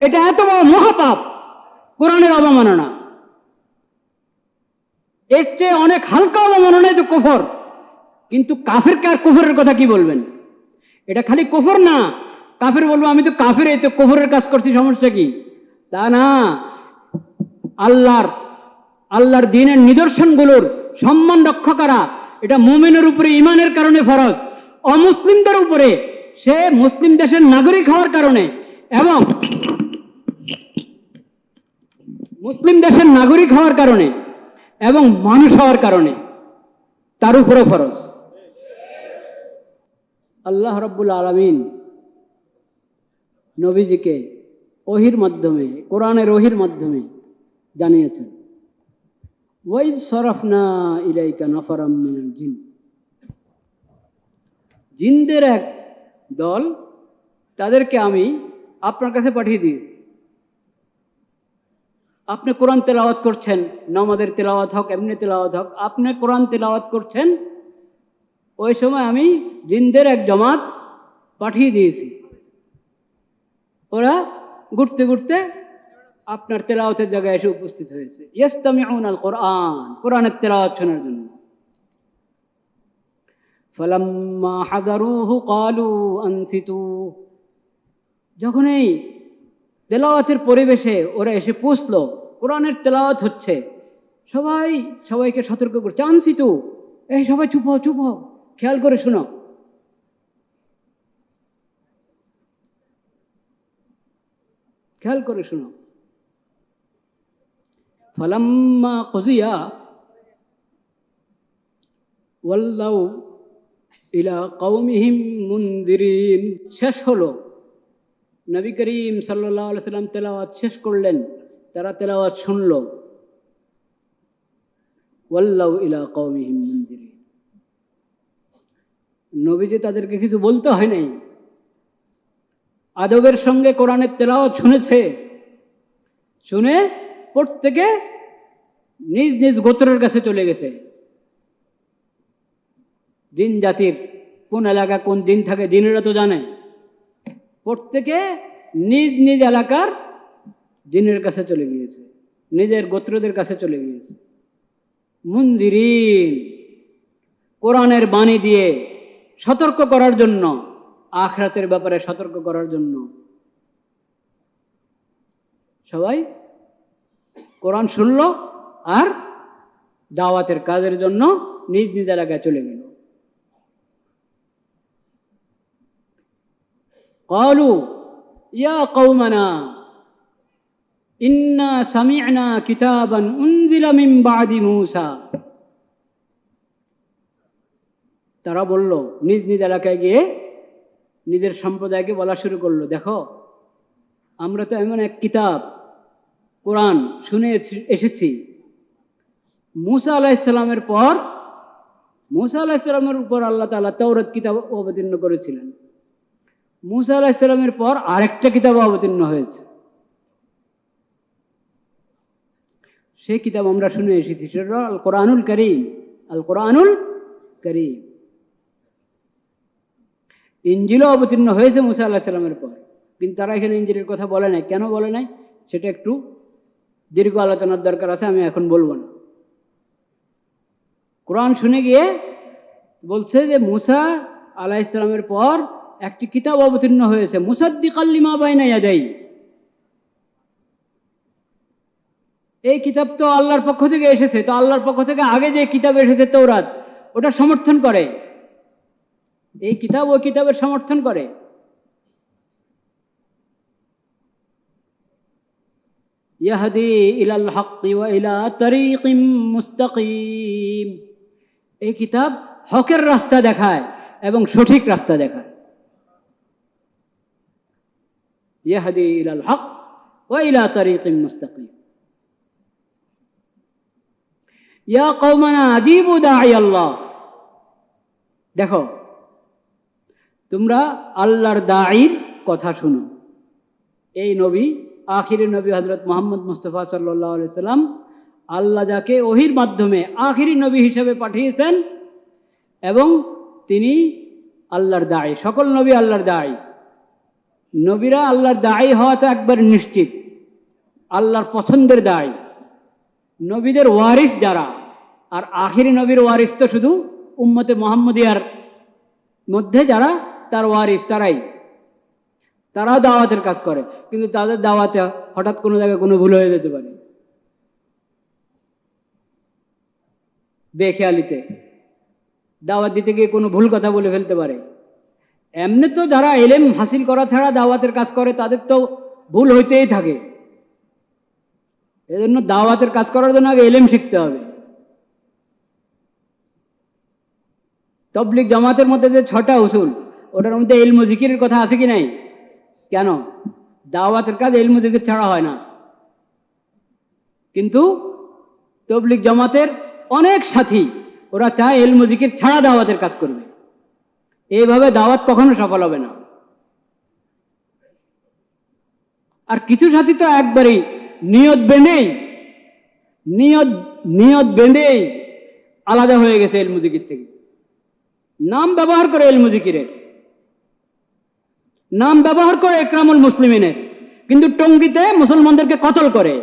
এটা এত বড় মহাপাপ, কোরআনের অবমাননা। এর চেয়ে অনেক হালকা অবমাননা তো কুফর। কিন্তু কাফেরকে আর কুফরের কথা কি বলবেন? এটা খালি কুফর না। কাফের বলব, আমি তো কাফের এই তো কুফরের কাজ করছি, সমস্যা কি? তা না। আল্লাহর আল্লাহর দিনের নিদর্শনগুলোর সম্মান রক্ষা করা, এটা মুমিনের উপরে ইমানের কারণে ফরজ। অমুসলিমদের উপরে, সে মুসলিম দেশের নাগরিক হওয়ার কারণে। এবং মুসলিম দেশের নাগরিক হওয়ার কারণে এবং মানুষ হওয়ার কারণে তার উপরে ফরজ। আল্লাহ রব্বুল আলমিন নবীজিকে ওহির মাধ্যমে, কোরআনের ওহির মাধ্যমে জানিয়েছেন, ওয়াইজ সরফনা ইলাইকা নফরাম জিন। জিনদের এক দল তাদেরকে আমি আপনার কাছে পাঠিয়ে দিই আপনি কোরআন তেলাওয়াত করছেন নমাদের তেলাওয়াত হোক, এমনি তেলাওয়াত হোক, আপনি কোরআন তেলাওয়াত করছেন, ওই সময় আমি জিনদের এক জমাত পাঠিয়ে দিয়েছি। ওরা ঘুরতে ঘুরতে আপনার তেলাওয়াতের জায়গায় এসে উপস্থিত হয়েছে। ইয়াস্তামিউন আল কোরআন, কোরআনের তেলাওয়াত শোনার জন্য। ফালাম্মা হাদারুহু, কালু আনসিতু। যখন এই তেলাওয়াতের পরিবেশে ওরা এসে পৌঁছলো কোরআনের তেলাওয়াত হচ্ছে। সবাই, সবাইকে সতর্ক করছে আনসিতু এই সবাই চুপ হও চুপ হও। খেয়াল করে শোনো। খেয়াল করে শোনো। ফালাম্মা কজিয়া ওয়াল্লাউ ইলা কৌমিহিম মুন্দিরিন। শেষ হলো। নবী করিম সাল্লাহ সাল্লাম তেলাওয়াত শেষ করলেন, তারা তেলাওয়াত শুনল। ওয়াল্লাউ ইলা কৌমিহিম মুন্দিরিন নবীজি তাদেরকে কিছু বলতে হয় নাই। আদবের সঙ্গে কোরআনের তেলাওয়াত শুনেছে। শুনে প্রত্যেকে নিজ নিজ গোত্রের কাছে চলে গেছে। দিন জাতির কোন এলাকা কোন দিন থাকে, দিনেরা তো জানে। প্রত্যেকে নিজ নিজ এলাকার দিনের কাছে চলে গিয়েছে, নিজের গোত্রদের কাছে চলে গিয়েছে। মন্দিরিন কোরআনের বাণী দিয়ে সতর্ক করার জন্য, আখরাতের ব্যাপারে সতর্ক করার জন্য। সবাই কোরআন শুনল আর দাওয়াতের কাজের জন্য নিজ নিজ এলাকায় চলে গেল। قالوا يا قومنا إنا سمعنا كتابا أنزل من بعد موسى তারা বলল নিজ নিজ এলাকায় গিয়ে নিজের সম্প্রদায়কে বলা শুরু করলো দেখো আমরা তো এমন এক কিতাব কোরআন শুনে এসেছি মুসা আলাহিসাল্লামের পর মুসা আলাহিসাল্লামের উপর আল্লাহ তালা তৌরত কিতাব অবতীর্ণ করেছিলেন মুসা আলাহিসাল্লামের পর আরেকটা কিতাব অবতীর্ণ হয়েছে। সেই কিতাব আমরা শুনে এসেছি, সেটা আল কোরআনুল করিম। আল কোরআনুল করিম। ইঞ্জিলও অবতীর্ণ হয়েছে মুসা আল্লাহ সাল্লামের পর। কিন্তু তারা এখানে ইঞ্জিলের কথা বলে নাই। কেন বলে নাই? সেটা একটু দীর্ঘ আলোচনার দরকার আছে, আমি এখন বলব না। কোরআন শুনে গিয়ে বলছে যে মুসা আলাহ ইসলামের পর একটি কিতাব অবতীর্ণ হয়েছে মুসাদ্দিক আল্লিমা বাইনা ইয়াদাই। এই কিতাব তো আল্লাহর পক্ষ থেকে এসেছে, তো আল্লাহর পক্ষ থেকে আগে যে কিতাব এসেছে তৌরাত ওটা সমর্থন করে। এই কিতাব ওই কিতাবের সমর্থন করে। ইয়াহাদি ইলাল ইলা তরিকিম মুস্তাকিম। এই কিতাব হকের রাস্তা দেখায় এবং সঠিক রাস্তা দেখায়। ইলাল হক ওয়া ইলা তরিকিম মুস্তাকিম ইয়া কৌমানা আজিবু দাই আল্লাহ দেখো, তোমরা আল্লাহর দায়ীর কথা শুনো। এই নবী আখির নবী হজরত মোহাম্মদ মুস্তফা সাল্লাহ সাল্লাম আল্লাহ যাকে ওহির মাধ্যমে আখিরি নবী হিসেবে পাঠিয়েছেন এবং তিনি আল্লাহর দায়ী সকল নবী আল্লাহর দায়ী নবীরা আল্লাহর দায়ী হওয়া তো একবার নিশ্চিত। আল্লাহর পছন্দের দায়। নবীদের ওয়ারিস যারা, আর আখিরি নবীর ওয়ারিস তো শুধু উম্মতে মোহাম্মদিয়ার মধ্যে যারা, তার ওয়ারিস তারাই। তারাও দাওয়াতের কাজ করে, কিন্তু তাদের দাওয়াতে হঠাৎ কোনো জায়গায় কোনো ভুল হয়ে যেতে পারে। বেখেয়ালিতে। দাওয়াত দিতে গিয়ে কোনো ভুল কথা বলে ফেলতে পারে। এমনি তো যারা এলেম হাসিল করা ছাড়া দাওয়াতের কাজ করে, তাদের তো ভুল হইতেই থাকে। এজন্য দাওয়াতের কাজ করার জন্য আগে এলেম শিখতে হবে। তবলিক জামাতের মধ্যে যে ছটা উসুল, ওটার মধ্যে এলমু জিকিরের কথা আছে কি নাই? কেন? দাওয়াতের কাজ এলমু জিকির ছাড়া হয় না। কিন্তু তবলিক জামাতের অনেক সাথী, ওরা চায় এলমু জিকির ছাড়া দাওয়াতের কাজ করবে। এইভাবে দাওয়াত কখনো সফল হবে না। আর কিছু সাথী তো একবারেই নিয়ত বেঁধেই, নিয়ত নিয়ত বেঁধেই আলাদা হয়ে গেছে এলমু জিকির থেকে। নাম ব্যবহার করে এলমু জিকিরের নাম ব্যবহার করে একরামুল মুসলিমিনের। কিন্তু টঙ্গিতে মুসলমানদেরকে কতল করে?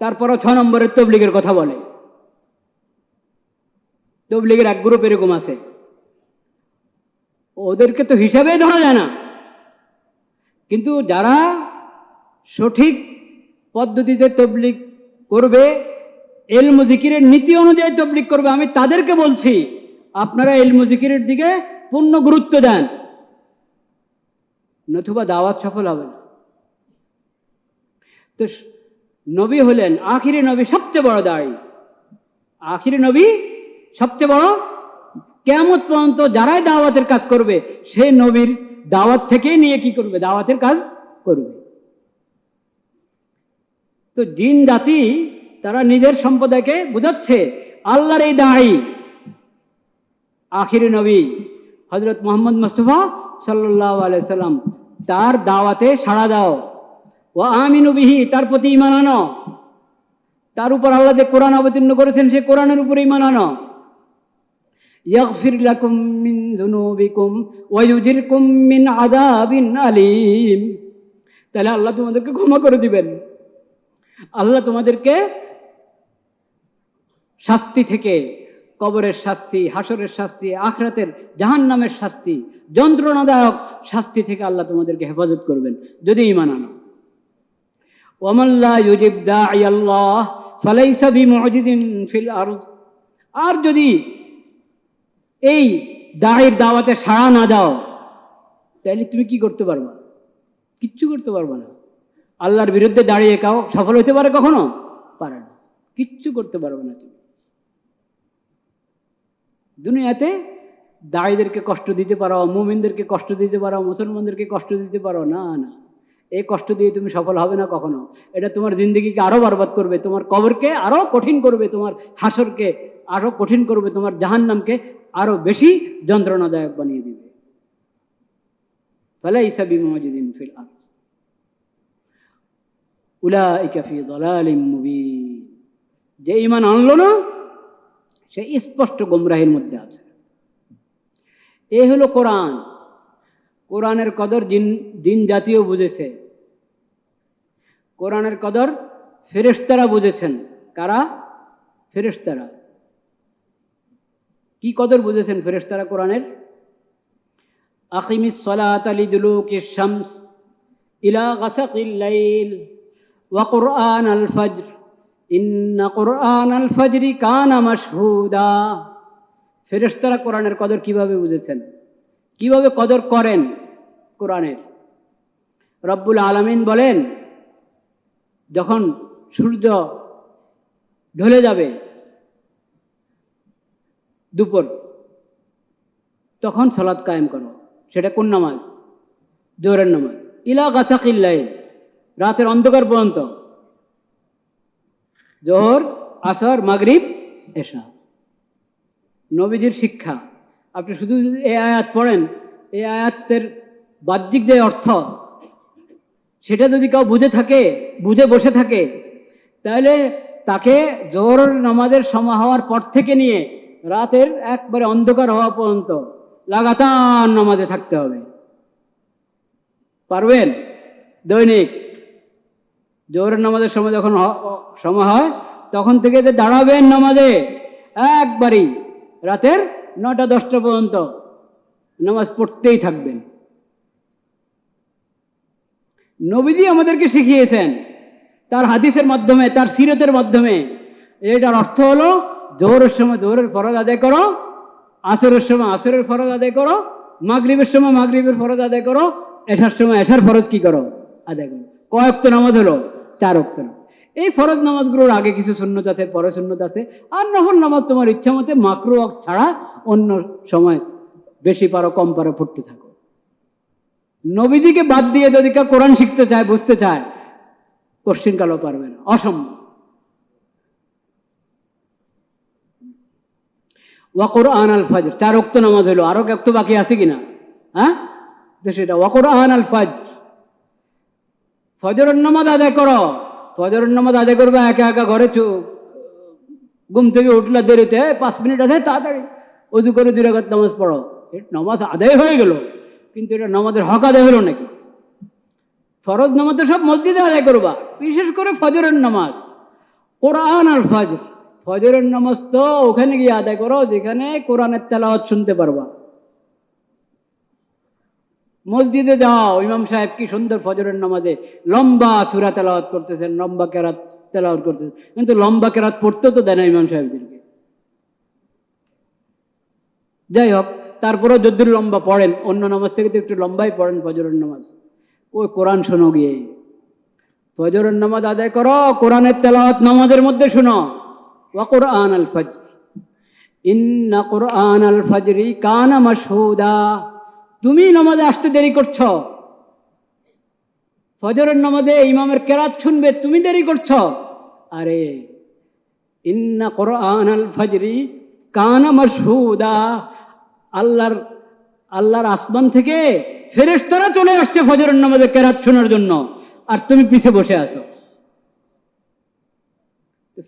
তারপরও ছ নম্বরের তবলিগের কথা বলে। তবলিগের এক গ্রুপ এরকম আছে। ওদেরকে তো হিসাবেই ধরা যায় না। কিন্তু যারা সঠিক পদ্ধতিতে তবলিগ করবে, এলমু জিকিরের নীতি অনুযায়ী তবলিগ করবে, আমি তাদেরকে বলছি, আপনারা এলমু জিকিরের দিকে পূর্ণ গুরুত্ব দেন। নতুবা দাওয়াত সফল হবে তো নবী হলেন, আখিরি নবী সবচেয়ে বড় দায়ী। আখিরি নবী সবচেয়ে বড় কেমত পর্যন্ত যারাই দাওয়াতের কাজ করবে সে নবীর দাওয়াত থেকেই নিয়ে কি করবে? দাওয়াতের কাজ করবে। তো জিন জাতি তারা নিজের সম্প্রদায়কে বোঝাচ্ছে, আল্লাহর এই দায়ী আখিরি নবী হজরত মোহাম্মদ মুস্তফা সাল্লাহ আলাইসাল্লাম তার দাওয়াতে সাড়া দাও। ও আমিনু বিহি, তার প্রতি ইমান আনো। তার উপর আল্লাহ যে কোরআন অবতীর্ণ করেছেন, সে কোরআনের উপরে ইমান আনো। লাকুম মিন যুনুবিকুম ওয়া ইউজিরকুম মিন আযাবিন আলীম তাহলে আল্লাহ তোমাদেরকে ক্ষমা করে দিবেন। আল্লাহ তোমাদেরকে শাস্তি থেকে, কবরের শাস্তি, হাসরের শাস্তি, আখরাতের জাহান্নামের শাস্তি, যন্ত্রণাদায়ক শাস্তি থেকে আল্লাহ তোমাদেরকে হেফাজত করবেন, যদি ইমান আনো। ওয়ামাল্লা ইউজিব দাঈ আল্লাহ ফালাইসা বিমুজিদিন ফিল আর যদি এই দায়ের দাওয়াতে সাড়া না দাও তাহলে তুমি কি করতে পারবা? কিচ্ছু করতে পারবা না। আল্লাহর বিরুদ্ধে দাঁড়িয়ে কাও সফল হতে পারে কখনো? পারে না। কিচ্ছু করতে পারবে না তুমি। দুনিয়াতে দায়ীদেরকে কষ্ট দিতে পারো, মুমিনদেরকে কষ্ট দিতে পারো, মুসলমানদেরকে কষ্ট দিতে পারো, না না। এই কষ্ট দিয়ে তুমি সফল হবে না কখনো। এটা তোমার জিন্দগিকে আরও বরবাদ করবে, তোমার কবরকে আরও কঠিন করবে, তোমার হাসরকে আরও কঠিন করবে, তোমার জাহান্নামকে আরও বেশি যন্ত্রণাদায়ক বানিয়ে দিবে। ফালাইসা বিমাজিদিন ফিল আরদ। উলাইকা ফি দালালিম যে ঈমান আনলো না, সে স্পষ্ট গোমরাহির মধ্যে আছে। এ হলো কোরআন। কোরআনের কদর জিন জিন জাতীয় বুঝেছে। কোরআনের কদর ফেরেশতারা বুঝেছেন। কারা? ফেরেশতারা। কি কদর বুঝেছেন ফেরেশতারা কোরআনের? আকিমিস সলাত আলি দুলুকি শামস ইলা গাসাকিল লাইল ওয়া কুরআন আল ফজর। ইন্না কুরআন আল ফজরি কানা মাশহুদা। ফেরেশতারা কোরআনের কদর কীভাবে বুঝেছেন? কীভাবে কদর করেন কোরআনের? রব্বুল আলামিন বলেন, যখন সূর্য ঢলে যাবে দুপুর। তখন সালাদ কায়েম করো। সেটা কোন নামাজ? জোরের নামাজ। ইলা গাছাকিল্লাই রাতের অন্ধকার পর্যন্ত। জোহর, আসর, মাগরিব, এশা। নবীজির শিক্ষা। আপনি শুধু এই আয়াত পড়েন, এই আয়াতের বাহ্যিক যে অর্থ, সেটা যদি কেউ বুঝে থাকে, বুঝে বসে থাকে, তাহলে তাকে জোহর নামাজের সময় হওয়ার পর থেকে নিয়ে রাতের একবারে অন্ধকার হওয়া পর্যন্ত লাগাতার নামাজে থাকতে হবে। পারবেন? দৈনিক। জোহরের নামাজের সময় যখন সময় হয়, তখন থেকে যে দাঁড়াবেন নামাজে, একবারই রাতের নটা দশটা পর্যন্ত নামাজ পড়তেই থাকবেন। নবীজি আমাদেরকে শিখিয়েছেন, তার হাদিসের মাধ্যমে, তার সিরতের মাধ্যমে, এটার অর্থ হলো জোহরের সময় জোহরের ফরজ আদায় করো, আসরের সময় আসরের ফরজ আদায় করো, মাগরিবের সময় মাগরিবের ফরজ আদায় করো, এশার সময় এশার ফরজ কি করো? আদায় করো। কয়েক তো নামাজ হলো? চার অক্ত এই ফরজ নামাজগুলোর আগে কিছু শূন্যত আছে, পরে শূন্যত আছে। আর নফল নামাজ তোমার ইচ্ছা মতে মাকরু ছাড়া অন্য সময় বেশি পারো, কম পারো, পড়তে থাকো। নবীজিকে বাদ দিয়ে যদি কেউ কোরআন শিখতে চায়, বুঝতে চায় কোশ্চিন কালও পারবে না। অসম্ভব। ওয়াকর আন আল ফাজর। চার অক্ত নামাজ হলো আরও অক্ত বাকি আছে কিনা? হ্যাঁ? তো সেটা ওয়াকর আন আল ফাজ ফজরের নামাজ আদায় করো। ফজরের নামাজ আদায় করবে, একা একা ঘরে ঘুম থেকে উঠলে দেরিতে পাঁচ মিনিট আছে, তাড়াতাড়ি অজু করে দুই নামাজ পড়ো। নামাজ আদায় হয়ে গেল। কিন্তু এটা নামাজের হক আদায় হলো নাকি? ফরজ নামাজ তো সব মসজিদে আদায় করবা। বিশেষ করে ফজরের নামাজ। কোরআন আর ফজর। ফজরের নামাজ তো ওখানে গিয়ে আদায় করো, যেখানে কোরআনের তেলাওয়াত শুনতে পারবা। মসজিদে যাও, ইমাম সাহেব কি সুন্দর ফজরের নামাজে লম্বা সুরা তেলাওয়াত করতেছেন, লম্বা কেরাত তেলাওয়াত করতেছেন। কিন্তু লম্বা কেরাত পড়তে তো দেয় না ইমাম সাহেবদেরকে। যাই হোক, তারপরেও যদি লম্বা পড়েন, অন্য নামাজ থেকে তো একটু লম্বাই পড়েন ফজরের নামাজ। ওই কোরআন শোনো গিয়ে। ফজরের নামাজ আদায় করো, কোরআনের তেলাওয়াত নামাজের মধ্যে শোনো। ওয়া কোরআন আল ফজর। ইন্না কোরআন আল ফজরি কানা মাশহুদা। তুমি নামাজে আসতে দেরি করছ। ফজরের নামাজে ইমামের কেরাত শুনবে, তুমি দেরি করছ। আরে, ইন্না কোরআন আল ফজরি কানা মাশহুদা। আল্লাহর আল্লাহর আসমান থেকে ফেরেশতারা চলে আসছে ফজরের নামাজে কেরাত শোনার জন্য। আর তুমি পিছে বসে আছো।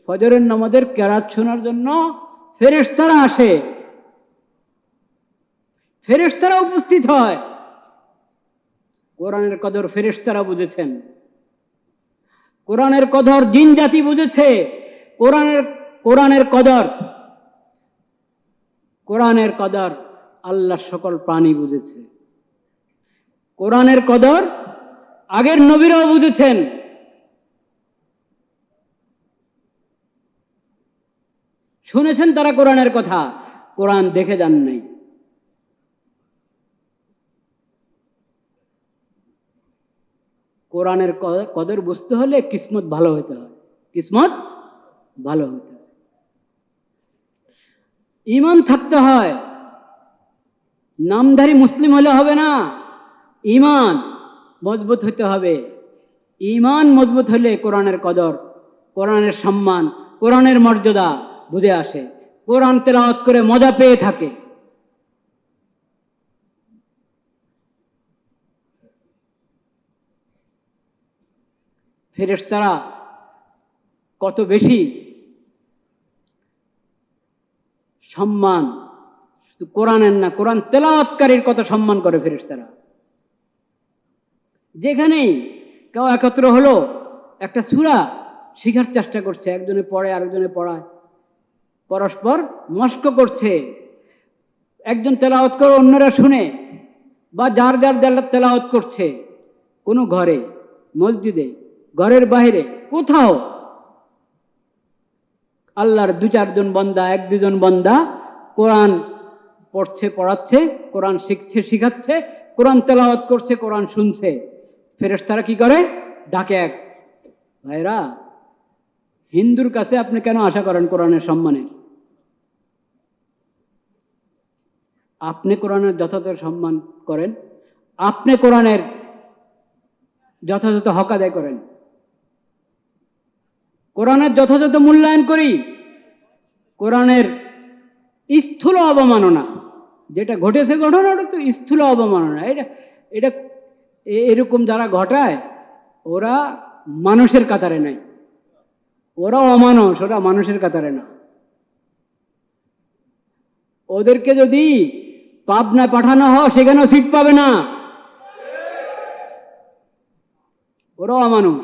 ফজরের নামাজের কেরাত শোনার জন্য ফেরেশতারা আসে। ফেরেশতারা উপস্থিত হয়। কোরআনের কদর ফেরেশতারা বুঝেছেন। কোরআনের কদর জিন জাতি বুঝেছে। কোরআনের কোরআনের কদর কোরআনের কদর আল্লাহ সকল প্রাণী বুঝেছে। কোরআনের কদর আগের নবীরাও বুঝেছেন। শুনেছেন তারা কোরআনের কথা? কোরআন দেখে যান নাই। কোরআনের কদর বুঝতে হলে কিসমত ভালো হতে হয়। কিসমত ভালো হতে হয়। ইমান থাকতে হয়। নামধারী মুসলিম হলে হবে না। ইমান মজবুত হতে হবে। ইমান মজবুত হলে কোরআনের কদর, কোরআনের সম্মান, কোরআনের মর্যাদা বুঝে আসে। কোরআন তেলাওয়াত করে মজা পেয়ে থাকে। ফেরেশতারা কত বেশি সম্মান, শুধু কোরআনের না, কোরআন তেলাওয়াতকারীর কত সম্মান করে ফেরেশতারা। যেখানেই কেউ একত্র হলো, একটা সুরা শিখার চেষ্টা করছে, একজনে পড়ে, আরেকজনে পড়ায়। পরস্পর মস্ক করছে। একজন তেলাওয়াত করে অন্যরা শুনে বা যার যার তেলাওয়াত করছে কোনো ঘরে, মসজিদে, ঘরের বাইরে কোথাও। আল্লাহর দু চারজন বন্দা, এক দুজন বন্দা কোরআন পড়ছে, পড়াচ্ছে, কোরআন শিখছে, শিখাচ্ছে, কোরআন তেলাওয়াত করছে, কোরআন শুনছে। ফেরেশতারা কি করে? ডাকে এক ভাইরা হিন্দুর কাছে আপনি কেন আশা করেন কোরআনের সম্মানের? আপনি কোরআনের যথাযথ সম্মান করেন, আপনি কোরআনের যথাযথ হক আদায় করেন। কোরআনের যথাযথ মূল্যায়ন করি, কোরআনের স্থূল অবমাননা, যেটা ঘটেছে ঘটনাটা তো স্থূল অবমাননা। এটা এটা এরকম যারা ঘটায়, ওরা মানুষের কাতারে নাই। ওরা অমানুষ, ওরা মানুষের কাতারে না। ওদেরকে যদি পাবনায় পাঠানো হয় সেখানেও সিট পাবে না? ওরাও মানুষ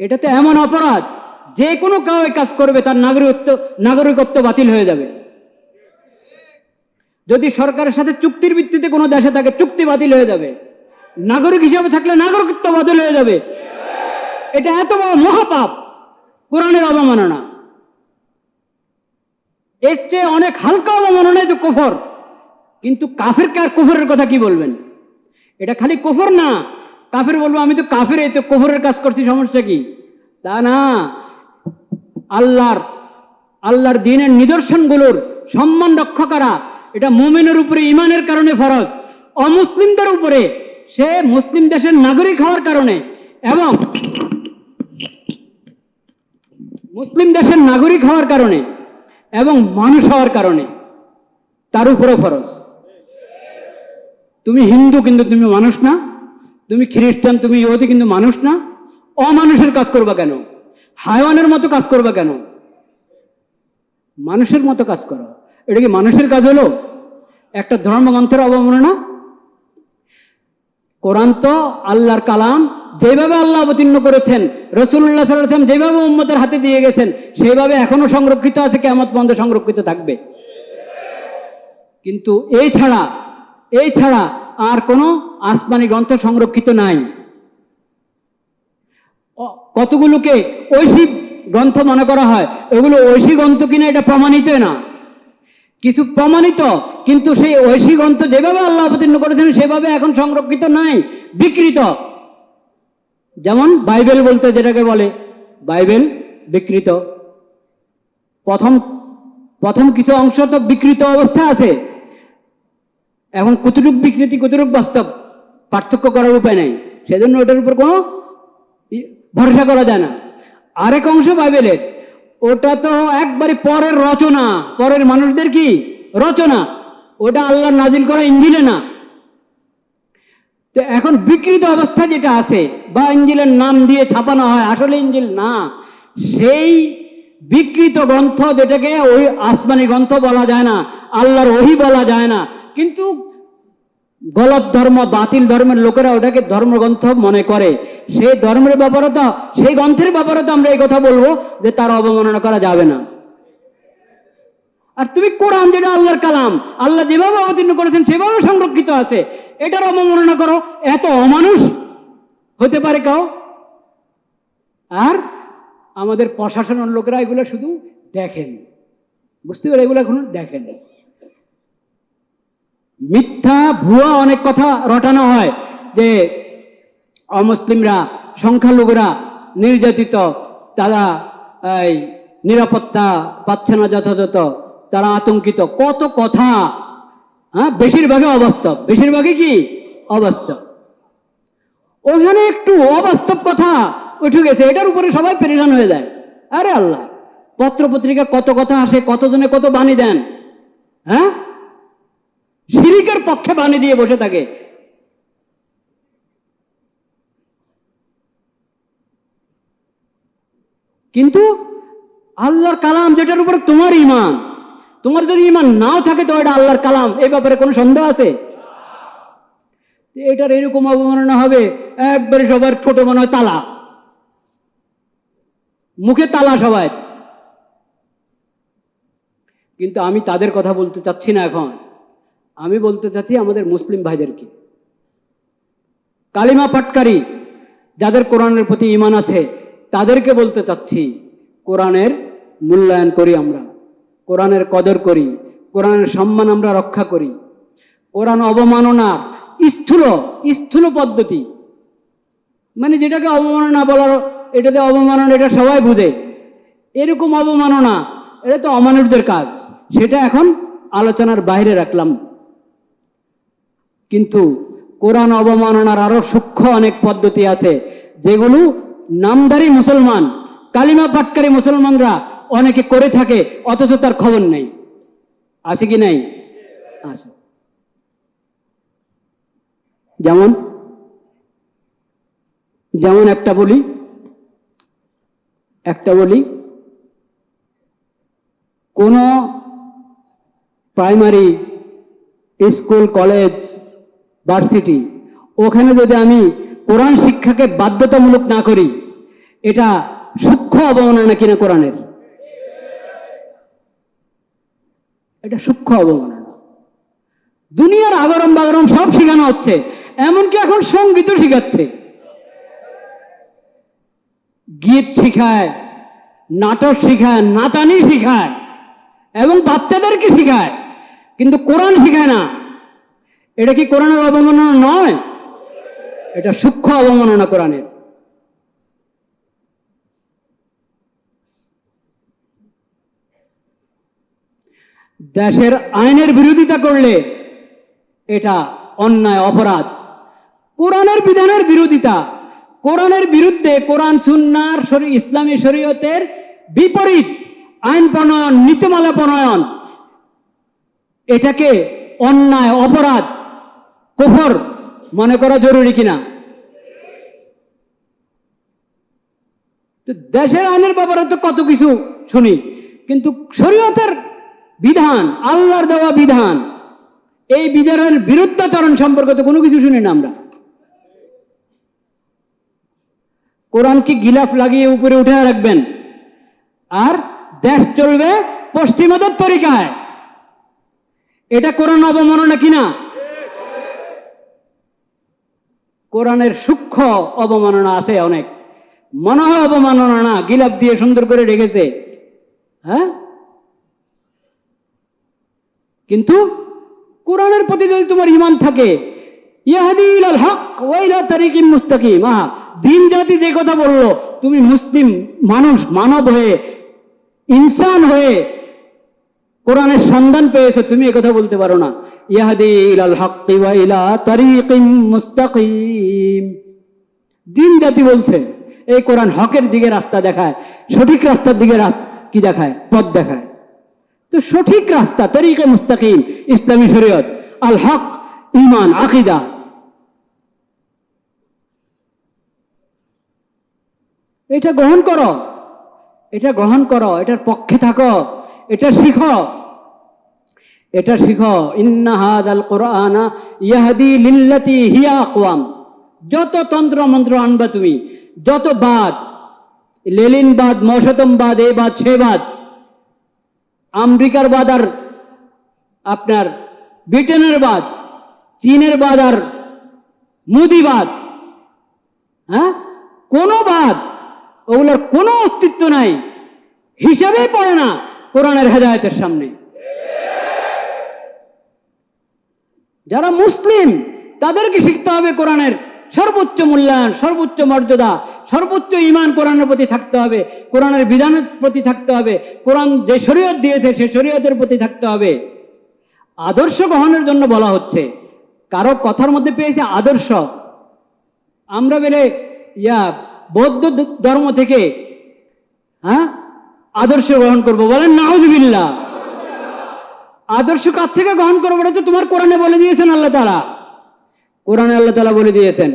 এটা তো এমন অপরাধ, যে কোনো কেউ কাজ করবে, তার নাগরিকত্ব নাগরিকত্ব বাতিল হয়ে যাবে। যদি সরকারের সাথে চুক্তির ভিত্তিতে কোনো দেশে থাকে চুক্তি বাতিল হয়ে যাবে, নাগরিক হিসাবে থাকলে নাগরিকত্ব বাতিল হয়ে যাবে। এটা এত বড় মহাপাপ, কোরআনের অবমাননা। এর চেয়ে অনেক হালকা অবমাননা যে কুফর। কিন্তু কাফেরকে আর কুফরের কথা কি বলবেন? এটা খালি কুফর না। কাফের বলব, আমি তো কাফের এই তো কুফরের কাজ করছি, সমস্যা কি? তা না। আল্লাহর আল্লাহর দিনের নিদর্শনগুলোর সম্মান রক্ষা করা, এটা মুমিনের উপরে ইমানের কারণে ফরজ। অমুসলিমদের উপরে, সে মুসলিম দেশের নাগরিক হওয়ার কারণে। এবং মুসলিম দেশের নাগরিক হওয়ার কারণে। এবং মানুষ হওয়ার কারণে তার উপরে ফরজ। তুমি হিন্দু কিন্তু তুমি মানুষ না, তুমি খ্রিস্টান, তুমি ইহুদি কিন্তু মানুষ না, অমানুষের কাজ করবা কেন? হায়ওয়ানের মতো কাজ করবা কেন? মানুষের মতো কাজ করো। এটা কি মানুষের কাজ হলো? একটা ধর্মগ্রন্থের অবমাননা? কোরআন তো আল্লাহর কালাম যেভাবে আল্লাহ অবতীর্ণ করেছেন রসুল্লাহ সাল্লাম যেভাবে উম্মতের হাতে দিয়ে গেছেন সেইভাবে এখনও সংরক্ষিত আছে কেমত বন্ধ সংরক্ষিত থাকবে। কিন্তু এই ছাড়া এই ছাড়া আর কোনো আসমানি গ্রন্থ সংরক্ষিত নাই। কতগুলোকে ঐশী গ্রন্থ মনে করা হয়? এগুলো ঐশী গ্রন্থ কিনা এটা প্রমাণিত না। কিছু প্রমাণিত, কিন্তু সেই ঐশী গ্রন্থ যেভাবে আল্লাহ অবতীর্ণ করেছেন, সেভাবে এখন সংরক্ষিত নাই, বিকৃত। যেমন বাইবেল বলতে যেটাকে বলে বাইবেল বিকৃত। প্রথম প্রথম কিছু অংশ তো বিকৃত অবস্থা আছে। এখন কতটুক বিকৃতি, কতটুক বাস্তব, পার্থক্য করার উপায় নেই। সেজন্য ওটার উপর কোনো ভরসা করা যায় না। আরেক অংশ বাইবেলের, ওটা তো একবারে পরের রচনা। পরের মানুষদের কি? রচনা। ওটা আল্লাহ নাজিল করা ইঞ্জিলে না। তো এখন বিকৃত অবস্থা যেটা আছে, বা ইঞ্জিলের নাম দিয়ে ছাপানো হয়, আসলে ইঞ্জিল না। সেই বিকৃত গ্রন্থ যেটাকে ওই আসমানি গ্রন্থ বলা যায় না, আল্লাহর ওহি বলা যায় না, কিন্তু গলত ধর্ম, বাতিল ধর্মের লোকেরা ওটাকে ধর্মগ্রন্থ মনে করে। সেই ধর্মের ব্যাপারে তো, সেই গ্রন্থের ব্যাপারে তো আমরা এই কথা বলব যে তার অবমাননা করা যাবে না। আর তুমি কোরআন যেটা আল্লাহর কালাম, আল্লাহ যেভাবে অবতীর্ণ করেছেন সেভাবে সংরক্ষিত আছে। এটার অবমাননা করো। এত অমানুষ হতে পারে কাও? আর আমাদের প্রশাসনের লোকেরা এগুলো শুধু দেখেন। বুঝতে পারে এগুলো এখন দেখেন। মিথ্যা, ভুয়া অনেক কথা রটানো হয় যে অমুসলিমরা, সংখ্যালঘুরা নির্যাতিত, তারা এই নিরাপত্তা পাচ্ছে না যথাযথ। তারা আতঙ্কিত। কত কথা হ্যাঁ? বেশিরভাগই অবাস্তব। বেশিরভাগই কি? অবাস্তব। ওখানে একটু অবাস্তব কথা উঠে গেছে। এটার উপরে সবাই পেরেশান হয়ে যায়। আরে আল্লাহ পত্র পত্রিকা কত কথা আসে, কতজনে কত বাণী দেন হ্যাঁ? শিরিকের পক্ষে বাণী দিয়ে বসে থাকে। কিন্তু আল্লাহর কালাম যেটার উপরে তোমার ইমান তোমার যদি ইমান নাও থাকে, তো এটা আল্লাহর কালাম। এই ব্যাপারে কোনো সন্দেহ আছে? এটার এরকম অবমাননা হবে, একবারে সবার ছোট মনে হয় তালা। মুখে তালা সবাই কিন্তু আমি তাদের কথা বলতে চাচ্ছি না এখন। আমি বলতে চাচ্ছি আমাদের মুসলিম ভাইদেরকে। কালিমা পাটকারী যাদের কোরআনের প্রতি ইমান আছে, তাদেরকে বলতে চাচ্ছি, কোরআনের মূল্যায়ন করি আমরা। কোরআনের কদর করি, কোরআনের সম্মান আমরা রক্ষা করি। কোরআন অবমাননা স্থূল স্থূল পদ্ধতি। মানে যেটাকে অবমাননা বলার, এটাতে অবমাননা এটা সবাই বুঝে। এরকম অবমাননা, এটা তো অমানুষদের কাজ। সেটা এখন আলোচনার বাইরে রাখলাম। কিন্তু কোরআন অবমাননার আরও সূক্ষ্ম অনেক পদ্ধতি আছে, যেগুলো নামদারি মুসলমান, কালিমা পাটকারী মুসলমানরা অনেকে করে থাকে, অথচ তার খবর নেই। আছে কি নাই? আছে। যেমন যেমন একটা বলি একটা বলি, কোন প্রাইমারি স্কুল, কলেজ, ভার্সিটি, ওখানে যদি আমি কোরআন শিক্ষাকে বাধ্যতামূলক না করি, এটা সূক্ষ্ম অবমাননা কিনা কোরআনের? এটা সূক্ষ্ম অবমাননা। দুনিয়ার আগরম বাগরম সব শেখানো হচ্ছে, এমনকি এখন সঙ্গীতও শেখাচ্ছে। গীত শিখায়, নাটক শিখায়, নাচানি শিখায়, এবং বাচ্চাদেরকে শিখায়, কিন্তু কোরআন শিখায় না। এটা কি কোরআনের অবমাননা নয়? এটা সূক্ষ্ম অবমাননা কোরআনের। দেশের আইনের বিরোধিতা করলে এটা অন্যায়, অপরাধ। কোরআনের বিধানের বিরোধিতা, কোরআনের বিরুদ্ধে কোরআন, সুন্নার ইসলামী শরীয়তের বিপরীত আইন প্রণয়ন, নীতিমালা প্রণয়ন, এটাকে অন্যায়, অপরাধ, কুফর মনে করা জরুরি কিনা? দেশের আইনের ব্যাপারে তো কত কিছু শুনি, কিন্তু শরীয়তের বিধান, আল্লাহর দেওয়া বিধান। এই বিধানের বিরুদ্ধাচরণ সম্পর্কে তো কোনো কিছু শুনি না আমরা। কোরআন কি গিলাফ লাগিয়ে উপরে উঠে রাখবেন। আর দেশ চলবে পশ্চিমাদের তরিকায়। এটা কোরআন অবমাননা কিনা? কোরআনের সূক্ষ্ম অবমাননা আছে অনেক। মনে হয় অবমাননা না গিলাপ দিয়ে সুন্দর করে রেখেছে। হ্যাঁ? কিন্তু কোরআনের প্রতি যদি তোমার ইমান থাকে ইয়াহাদি ইলাল হক ওয়া ইলা তারিকিম মুস্তাকিম। আহা, দিন জাতি যে কথা বলল, তুমি মুসলিম মানুষ, মানব হয়ে, ইনসান হয়ে কোরআনের সন্ধান পেয়েছ, তুমি কথা বলতে পারো না। ইয়াহাদি ইলাল হক ওয়া ইলা তারিকিম মুস্তাকিম। দিন জাতি বলছে, এই কোরআন হকের দিকে রাস্তা দেখায়, সঠিক রাস্তার দিকে কি দেখায়? পথ দেখায়। তো সঠিক রাস্তা তরিকে মুস্তাকিম, ইসলামী শরীয়ত আল হক ইমান আকিদা। এটা গ্রহণ করো, এটা গ্রহণ করো, এটার পক্ষে থাকো, এটা শিখো। এটা শিখো ইন্নাহাদ কোরআনা ইয়াহাদি লিল্লাতি হিয়া আকওয়াম। যত তন্ত্র মন্ত্র আনবা তুমি, যত বাদ লেলিনবাদ মশতমবাদ এ বাদ, সে বাদ আমেরিকার বাদ আর আপনার ব্রিটেনের বাদ চীনের বাদ আর মুদিবাদ হ্যাঁ? কোনো বাদ ওগুলোর কোনো অস্তিত্ব নাই। হিসাবেই পড়ে না কোরআনের হেদায়তের সামনে। যারা মুসলিম, তাদেরকে শিখতে হবে কোরআনের সর্বোচ্চ মূল্যায়ন, সর্বোচ্চ মর্যাদা। সর্বোচ্চ ইমান কোরআনের প্রতি থাকতে হবে, কোরআনের বিধানের প্রতি থাকতে হবে, কোরআন যে শরীয়ত দিয়েছে সে শরীয়তের প্রতি থাকতে হবে। আদর্শ গ্রহণের জন্য বলা হচ্ছে, কারও কথার মধ্যে পেয়েছে আদর্শ। আমরা বেলে ইয়া বৌদ্ধ ধর্ম থেকে হ্যাঁ আদর্শ গ্রহণ করব। বলেন নাউজবিল্লা আদর্শ কার থেকে গ্রহণ করব? তো তোমার কোরআনে বলে দিয়েছেন আল্লাহ তালা কোরআনে আল্লাহ তালা বলে দিয়েছেন